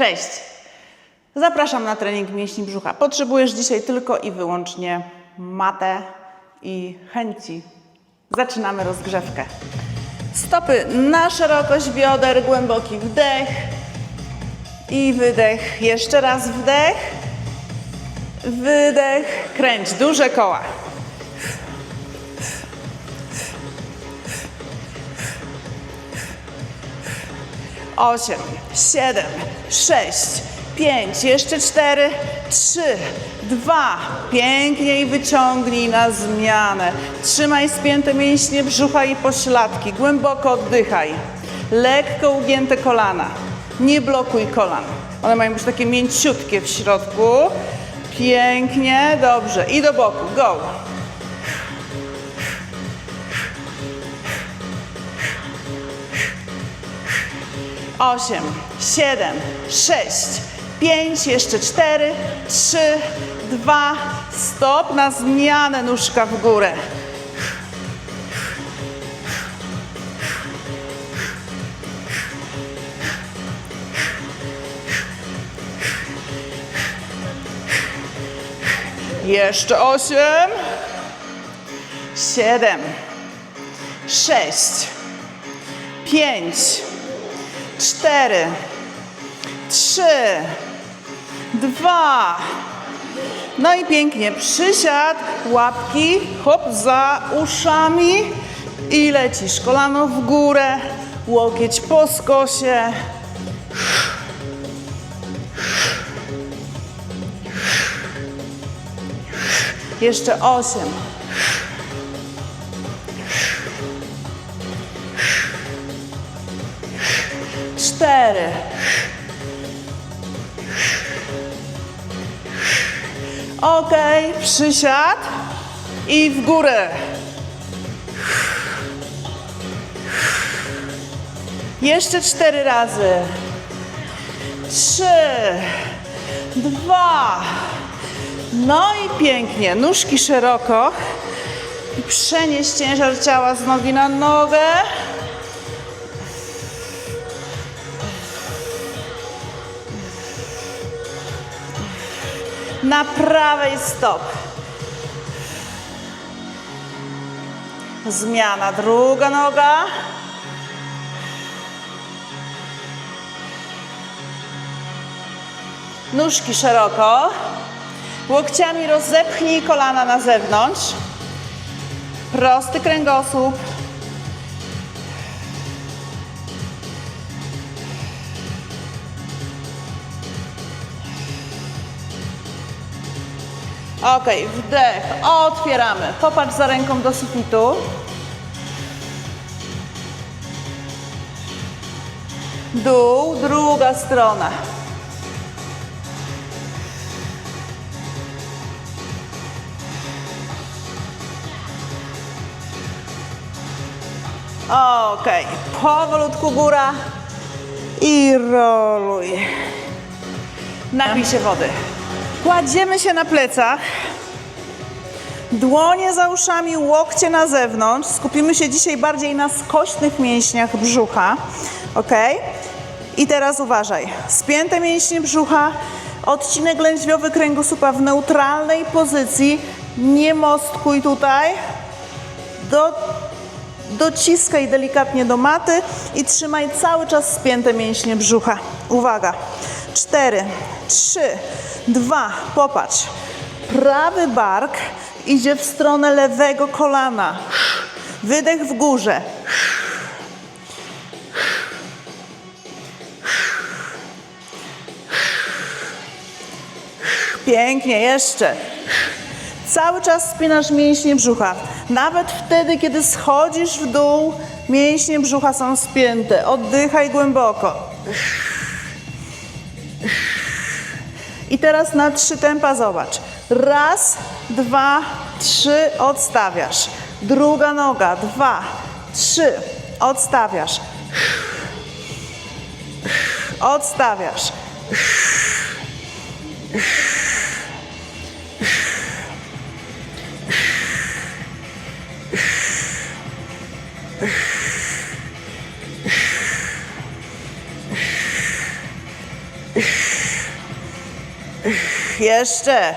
Cześć! Zapraszam na trening mięśni brzucha. Potrzebujesz dzisiaj tylko i wyłącznie matę i chęci. Zaczynamy rozgrzewkę. Stopy na szerokość bioder, głęboki wdech i wydech. Jeszcze raz wdech, wydech, kręć, duże koła. Osiem, siedem, sześć, pięć, jeszcze cztery, trzy, dwa. Pięknie i wyciągnij na zmianę. Trzymaj spięte mięśnie brzucha i pośladki. Głęboko oddychaj. Lekko ugięte kolana. Nie blokuj kolan. One mają być takie mięciutkie w środku. Pięknie, dobrze. I do boku. Go. Osiem, siedem, sześć, pięć, jeszcze cztery, trzy, dwa, stop, na zmianę nóżka w górę. Jeszcze osiem, siedem, sześć, pięć, cztery, trzy, dwa. No i pięknie. Przysiad, łapki, hop, za uszami i lecisz. Kolano w górę, łokieć po skosie. Jeszcze osiem. Cztery. Ok, przysiad i w górę. Jeszcze cztery razy. Trzy, dwa. No i pięknie. Nóżki szeroko. I przenieść ciężar ciała z nogi na nogę. Na prawej stop. Zmiana, druga noga. Nóżki szeroko. Łokciami rozepchnij kolana na zewnątrz. Prosty kręgosłup. Ok, wdech, otwieramy. Popatrz za ręką do sufitu. Dół, druga strona. Ok, powolutku góra i roluj. Napij się wody. Kładziemy się na plecach. Dłonie za uszami, łokcie na zewnątrz. Skupimy się dzisiaj bardziej na skośnych mięśniach brzucha. Ok? I teraz uważaj. Spięte mięśnie brzucha, odcinek lędźwiowy kręgosłupa w neutralnej pozycji. Nie mostkuj tutaj. Do, dociskaj delikatnie do maty i trzymaj cały czas spięte mięśnie brzucha. Uwaga. Cztery, trzy, dwa. Popatrz. Prawy bark idzie w stronę lewego kolana. Wydech w górze. Pięknie, jeszcze. Cały czas spinasz mięśnie brzucha. Nawet wtedy, kiedy schodzisz w dół, mięśnie brzucha są spięte. Oddychaj głęboko. I teraz na trzy tempa zobacz. Raz, dwa, trzy, odstawiasz. Druga noga, dwa, trzy, odstawiasz. Odstawiasz. Jeszcze.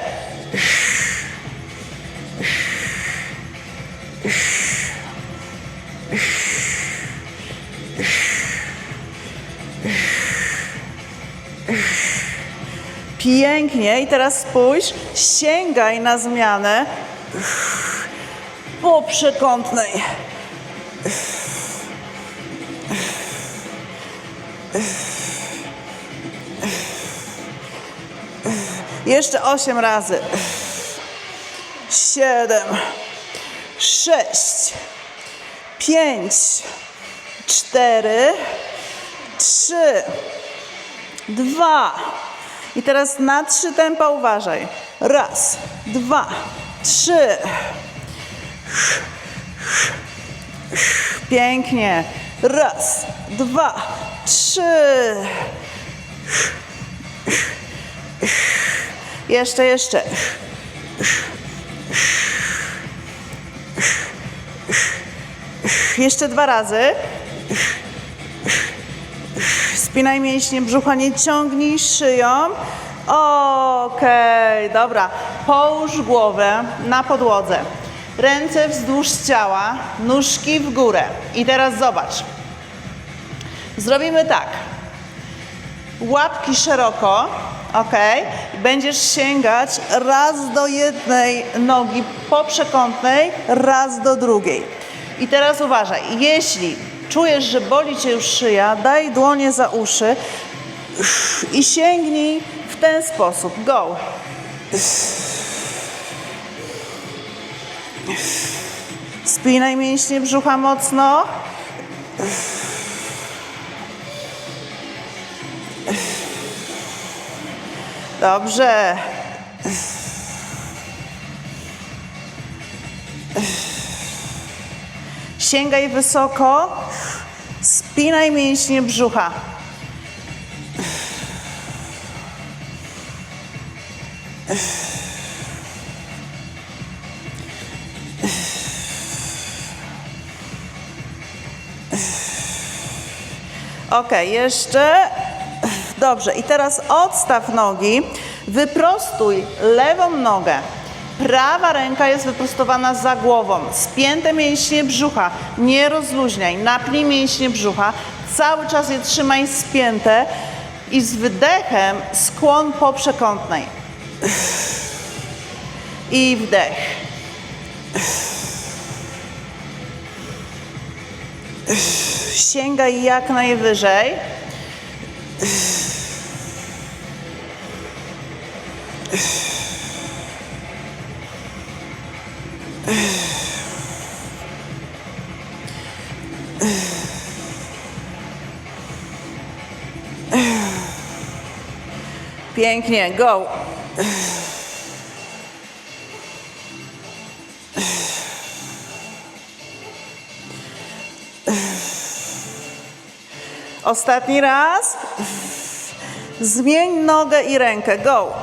Pięknie. I teraz spójrz, sięgaj na zmianę po przekątnej. Jeszcze osiem razy. Siedem, sześć, pięć, cztery, trzy, dwa. I teraz na trzy tempa uważaj. Raz, dwa, trzy. Pięknie. Raz, dwa, trzy. Jeszcze, jeszcze. Jeszcze dwa razy. Spinaj mięśnie brzucha, nie ciągnij szyją. Okej, dobra. Połóż głowę na podłodze. Ręce wzdłuż ciała, nóżki w górę. I teraz zobacz. Zrobimy tak. Łapki szeroko, ok? Będziesz sięgać raz do jednej nogi poprzekątnej, raz do drugiej. I teraz uważaj, jeśli czujesz, że boli cię już szyja, daj dłonie za uszy i sięgnij w ten sposób. Go. Spinaj mięśnie brzucha mocno. Dobrze. Sięgaj wysoko. Spinaj mięśnie brzucha. Ok, jeszcze. Dobrze, i teraz odstaw nogi, wyprostuj lewą nogę. Prawa ręka jest wyprostowana za głową. Spięte mięśnie brzucha, nie rozluźniaj. Napnij mięśnie brzucha, cały czas je trzymaj spięte i z wydechem skłon po przekątnej. I wdech. Sięgaj jak najwyżej. Pięknie, go. Ostatni raz. Zmień nogę i rękę. Go.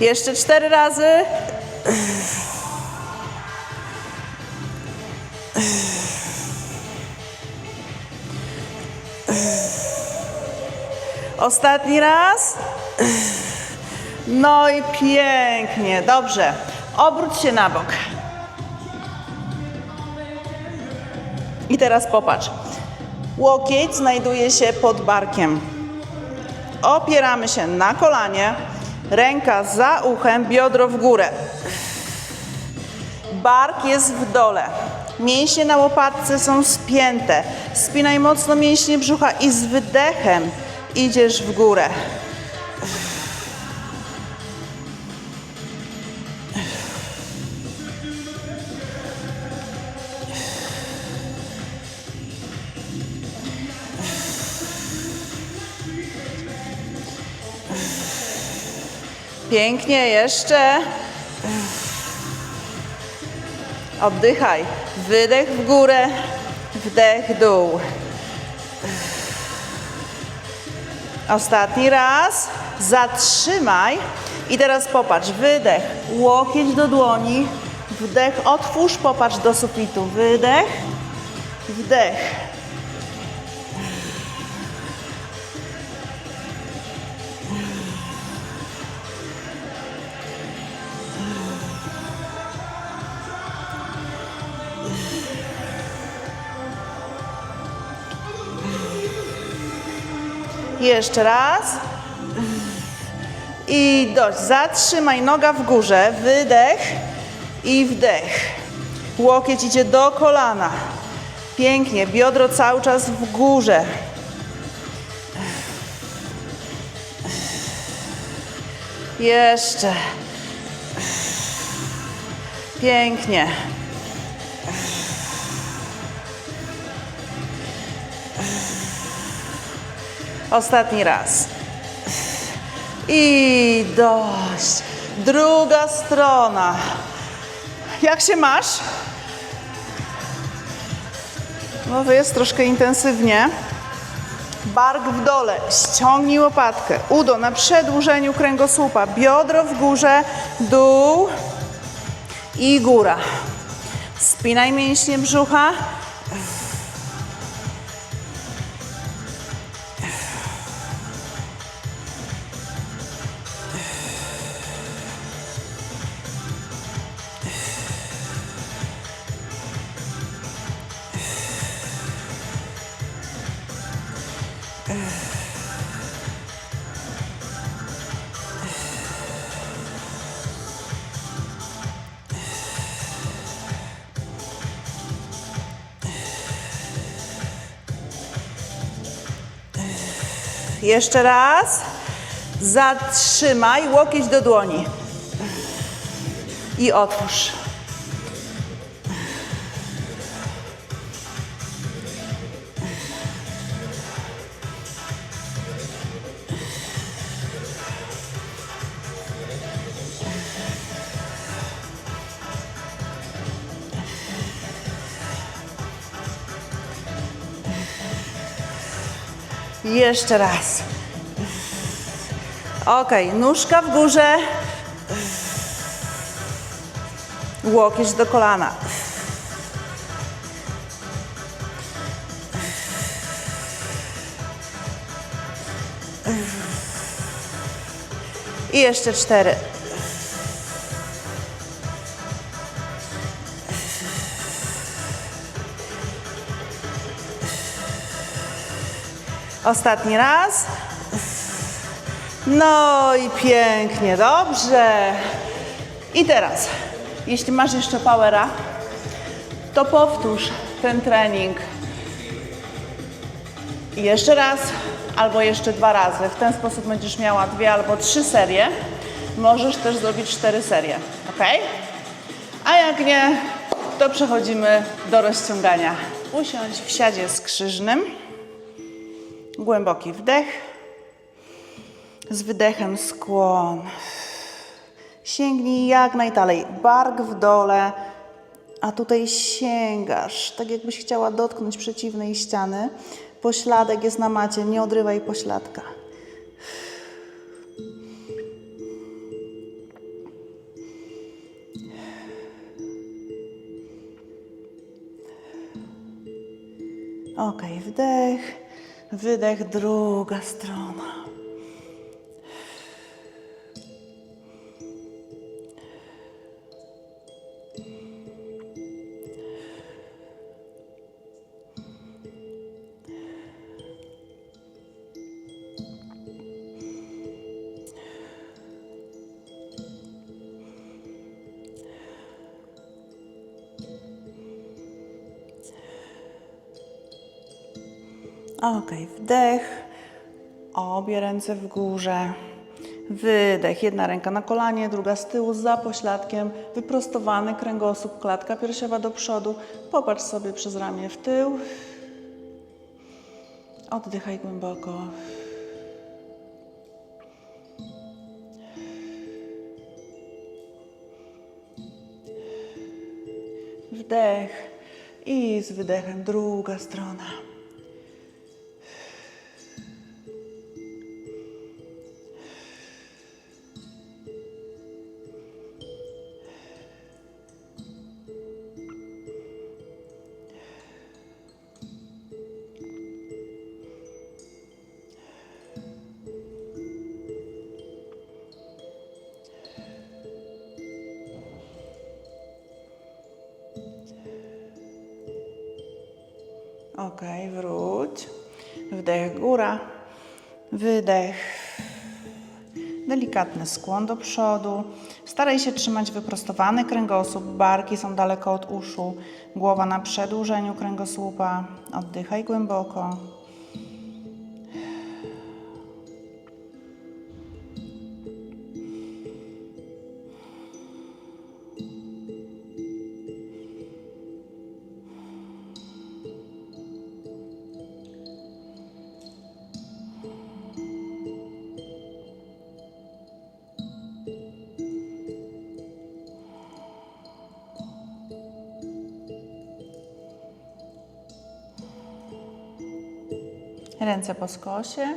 Jeszcze cztery razy. Ostatni raz. No i pięknie. Dobrze. Obróć się na bok. I teraz popatrz. Łokieć znajduje się pod barkiem. Opieramy się na kolanie, ręka za uchem, biodro w górę. Bark jest w dole. Mięśnie na łopatce są spięte. Spinaj mocno mięśnie brzucha i z wydechem idziesz w górę. Pięknie, jeszcze. Oddychaj. Wydech w górę, wdech dół. Ostatni raz. Zatrzymaj. I teraz popatrz. Wydech. Łokieć do dłoni. Wdech. Otwórz. Popatrz do sufitu. Wydech. Wdech. Jeszcze raz. I dość. Zatrzymaj noga w górze. Wydech i wdech. Łokieć idzie do kolana. Pięknie. Biodro cały czas w górze. Jeszcze. Pięknie. Ostatni raz. I dość. Druga strona. Jak się masz? No to jest troszkę intensywnie. Bark w dole, ściągnij łopatkę. Udo na przedłużeniu kręgosłupa. Biodro w górze, dół i góra. Spinaj mięśnie brzucha. Jeszcze raz. Zatrzymaj, łokieć do dłoni. I otwórz. Jeszcze raz. Ok, nóżka w górze. Łokieć do kolana. I jeszcze cztery. Ostatni raz. No i pięknie, dobrze. I teraz, jeśli masz jeszcze powera, to powtórz ten trening i jeszcze raz, albo jeszcze dwa razy. W ten sposób będziesz miała dwie albo trzy serie. Możesz też zrobić cztery serie, ok? A jak nie, to przechodzimy do rozciągania. Usiądź w siadzie skrzyżnym. Głęboki wdech. Z wydechem skłon. Sięgnij jak najdalej. Bark w dole, a tutaj sięgasz, tak jakbyś chciała dotknąć przeciwnej ściany. Pośladek jest na macie, nie odrywaj pośladka. Ok, wdech, wydech, druga strona. Ok, wdech, obie ręce w górze. Wydech, jedna ręka na kolanie, druga z tyłu, za pośladkiem, wyprostowany kręgosłup, klatka piersiowa do przodu. Popatrz sobie przez ramię w tył. Oddychaj głęboko. Wdech i z wydechem druga strona. Ok, wróć. Wdech, góra. Wydech. Delikatny skłon do przodu. Staraj się trzymać wyprostowany kręgosłup. Barki są daleko od uszu. Głowa na przedłużeniu kręgosłupa. Oddychaj głęboko. Ręce po skosie.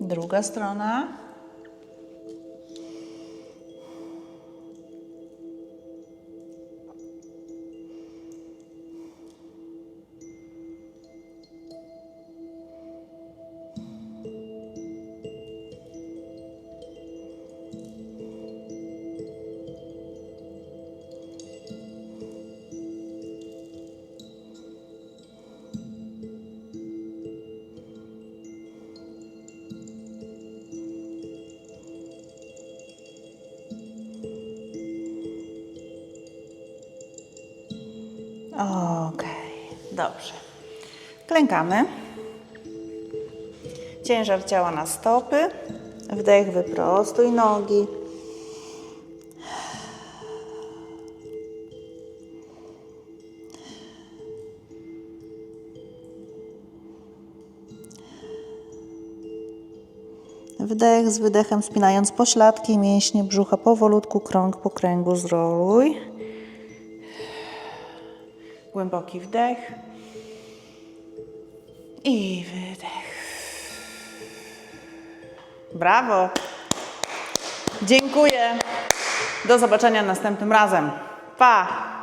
Druga strona. Okej, dobrze. Klękamy. Ciężar ciała na stopy. Wdech, wyprostuj nogi. Wdech z wydechem, spinając pośladki mięśnie brzucha powolutku, krąg po kręgu zroluj. Głęboki wdech i wydech. Brawo! Dziękuję. Do zobaczenia następnym razem. Pa!